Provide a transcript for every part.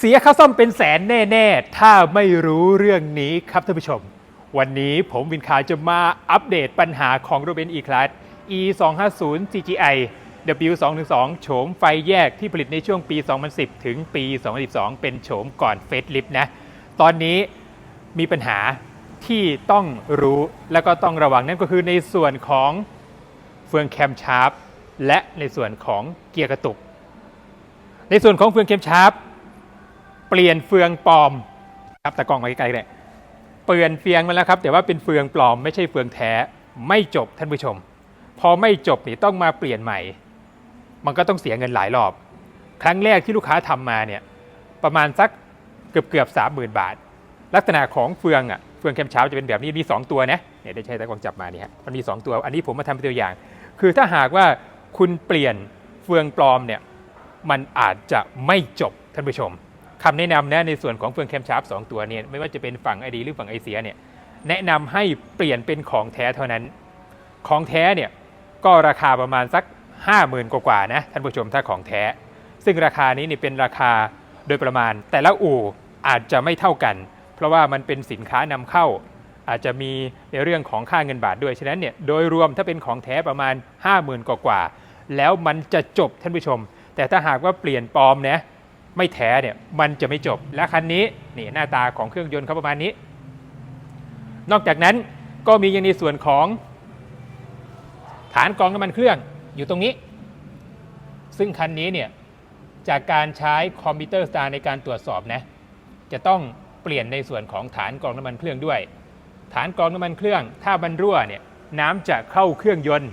เสียค่าซ่อมเป็นแสนแน่ ๆ ถ้าไม่รู้เรื่องนี้ครับท่านผู้ชม วันนี้ผมวินคาจะมาอัปเดตปัญหาของรถเบนซ์ E-Class E 2 5 0 CGI W 2 1 2โฉมไฟแยกที่ผลิตในช่วงปี 2010 ถึงปี 2012 เป็นโฉมก่อนเฟสลิฟนะ ตอนนี้มีปัญหาที่ต้องรู้แล้วก็ต้องระวังนั่นก็คือในส่วนของเฟืองแคมชาร์ปและในส่วนของเกียร์กระตุก ในส่วนของเฟืองแคมชาร์ป เปลี่ยนเฟืองปลอมครับตะกล้องมาใกลๆเลยเปลี่ยนเฟืองมาแล้วครับแต่ว่าเป็นเฟืองปลอมไม่ใช่เฟืองแท้ไม่จบท่านผู้ชม พอไม่จบนี่ต้องมาเปลี่ยนใหม่ มันก็ต้องเสียเงินหลายรอบ ครั้งแรกที่ลูกค้าทำมาเนี่ยประมาณสักเกือบเกือบสามหมื่นบาท ลักษณะของเฟืองอะเฟืองแคมเช้าจะเป็นแบบนี้มี 2 ตัวนะเนี่ยได้ใช้ตะกล้องจับมาเนี่ยฮะมันมี 2 ตัว อันนี้ผมมาทำเป็นตัวอย่าง คือถ้าหากว่าคุณเปลี่ยนเฟืองปลอมเนี่ยมันอาจจะไม่จบท่านผู้ชม คำแนะนำนะในส่วนของเฟืองแคมชาร์ปสองตัวเนี่ยไม่ว่าจะเป็นฝั่งไอดีหรือฝั่งไอเสียเนี่ยแนะนำให้เปลี่ยนเป็นของแท้เท่านั้น ของแท้เนี่ยก็ราคาประมาณสัก 50,000 กว่าๆนะท่านผู้ชมถ้าของแท้ ซึ่งราคานี้เนี่ยเป็นราคาโดยประมาณ แต่ละอู่อาจจะไม่เท่ากัน เพราะว่ามันเป็นสินค้านำเข้า อาจจะมีในเรื่องของค่าเงินบาทด้วยฉะนั้นเนี่ยโดยรวมถ้าเป็นของแท้ประมาณ 50,000 กว่าๆแล้วมันจะจบท่านผู้ชม แต่ถ้าหากว่าเปลี่ยนปลอมนะ ไม่แท้เนี่ยมันจะไม่จบ และคันนี้นี่หน้าตาของเครื่องยนต์เขาประมาณนี้ นอกจากนั้นก็มียังในส่วนของ ฐานกรองน้ำมันเครื่องอยู่ตรงนี้ ซึ่งคันนี้เนี่ยจากการใช้คอมพิวเตอร์สตาร์ในการตรวจสอบนะจะต้องเปลี่ยนในส่วนของฐานกรองน้ำมันเครื่องด้วย ฐานกรองน้ำมันเครื่อง ถ้ามันรั่วเนี่ยน้ำจะเข้าเครื่องยนต์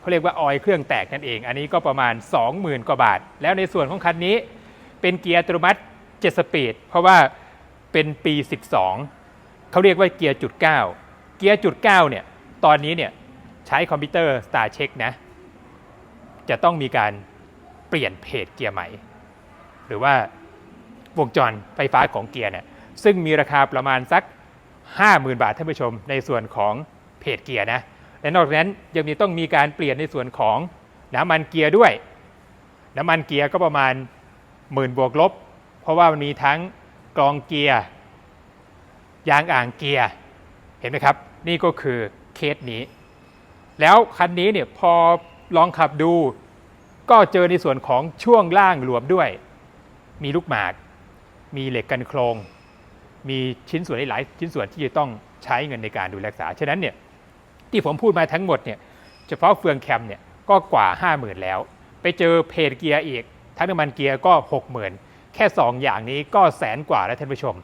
เขาเรียกว่าออยเครื่องแตกนั่นเอง อันนี้ก็ประมาณ 20,000 กว่าบาท แล้วในส่วนของคันนี้ เป็นเกียร์อัตโนมัติ 7 สปีด เพราะว่าเป็นปี 12 เขาเรียกว่าเกียร์จุด 9 เกียร์จุด 9 เนี่ย ตอนนี้เนี่ยใช้คอมพิวเตอร์ Star Check นะ จะต้องมีการเปลี่ยนเพจเกียร์ใหม่ หรือว่าวงจรไฟฟ้าของเกียร์เนี่ย ซึ่งมีราคาประมาณสัก 50,000 บาทท่านผู้ชม ในส่วนของเพจเกียร์นะ และนอกจากนั้นยังมีต้องมีการเปลี่ยนในส่วนของน้ำมันเกียร์ด้วย น้ำมันเกียร์ก็ประมาณ หมื่นบวกลบ เพราะว่ามันมีทั้งกรองเกียร์ ยางอ่างเกียร์ เห็นไหมครับ นี่ก็คือเคสนี้ แล้วคันนี้เนี่ยพอลองขับดู ก็เจอในส่วนของช่วงล่างหลวมด้วย มีลูกหมาก มีเหล็กกันโครง มีชิ้นส่วนหลายชิ้นส่วนที่จะต้องใช้เงินในการดูแลรักษา ฉะนั้นเนี่ยที่ผมพูดมาทั้งหมดเนี่ยเฉพาะเฟืองแคมเนี่ยก็กว่า 50,000 แล้ว ไปเจอเพจเกียร์อีก ทั้งน้ำมันเกียร์ก็ 60,000 แค่ 2 อย่างนี้ก็แสนกว่าแล้วท่านผู้ชม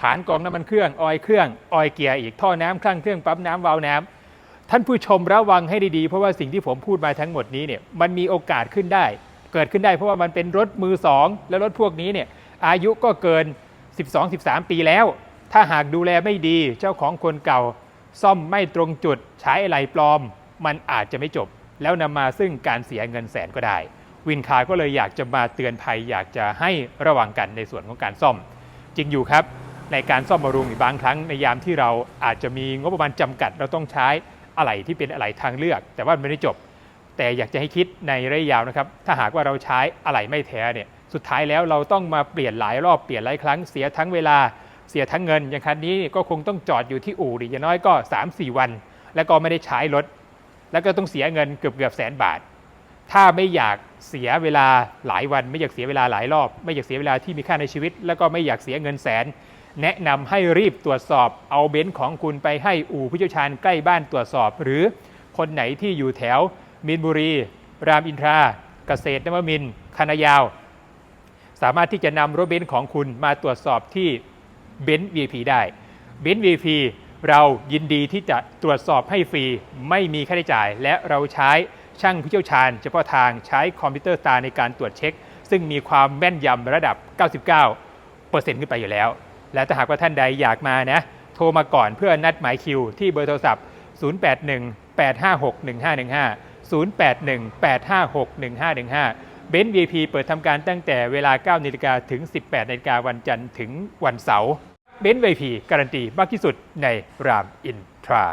ฐานกองน้ำมันเครื่อง ออยเครื่อง ออยเกียร์อีก ท่อน้ำคลั่งเครื่องปั๊มน้ำวาล์วน้ำ ท่านผู้ชมระวังให้ดีๆ เพราะว่าสิ่งที่ผมพูดมาทั้งหมดนี้เนี่ย มันมีโอกาสขึ้นได้ เกิดขึ้นได้เพราะว่ามันเป็นรถมือสองแล้วรถพวกนี้เนี่ย อายุก็เกิน 12-13 ปีแล้ว ถ้าหากดูแลไม่ดี เจ้าของคนเก่า ซ่อมไม่ตรงจุด ใช้อะไรปลอม มันอาจจะไม่จบ แล้วนำมาซึ่งการเสียเงินแสนก็ได้ วินคาร์ก็เลยอยากจะมาเตือนภัย อยากจะให้ระวังกันในส่วนของการซ่อม จริงอยู่ครับในการซ่อมบำรุงบางครั้งในยามที่เราอาจจะมีงบประมาณจำกัด เราต้องใช้อะไหล่ที่เป็นอะไหล่ทางเลือก แต่ว่ามันไม่ได้จบ แต่อยากจะให้คิดในระยะยาวนะครับ ถ้าหากว่าเราใช้อะไหล่ไม่แท้เนี่ยสุดท้ายแล้วเราต้องมาเปลี่ยนหลายรอบเปลี่ยนหลายครั้งเสียทั้งเวลาเสียทั้งเงิน อย่างคันนี้ก็คงต้องจอดอยู่ที่อู่ดิอย่างน้อยก็ 3-4 วัน แล้วก็ไม่ได้ใช้รถแล้วก็ต้องเสียเงินเกือบเกือบแสนบาท ถ้าไม่อยากเสียเวลาหลายวัน ไม่อยากเสียเวลาหลายรอบ ไม่อยากเสียเวลาที่มีค่าในชีวิต แล้วก็ไม่อยากเสียเงินแสน แนะนำให้รีบตรวจสอบเอาเบนซ์ของคุณไปให้อู่ผู้เชี่ยวชาญใกล้บ้านตรวจสอบ หรือคนไหนที่อยู่แถวมีนบุรี รามอินทราเกษตรนวมินคณะยาว สามารถที่จะนำรถเบนซ์ของคุณมาตรวจสอบที่เบนซ์ VIP ได้เบนซ์ VIP เรายินดีที่จะตรวจสอบให้ฟรี ไม่มีค่าใช้จ่ายและเราใช้ ช่างผู้เชี่ยวชาญเฉพาะทางใช้คอมพิวเตอร์ตาในการตรวจเช็ค ซึ่งมีความแม่นยำระดับ 99%ขึ้นไปอยู่แล้ว และถ้าหากว่าท่านใดอยากมานะ โทรมาก่อนเพื่อนัดหมายคิวที่เบอร์โทรศัพท์ 081 856 1515 081 856 1515 เบนซ์ VIP เปิดทำการตั้งแต่เวลา 9นาฬิกาถึง 18นาฬิกาวันจันทร์ถึงวันเสาร์ เบนซ์ VIP การันตีมากที่สุดในรามอินทรา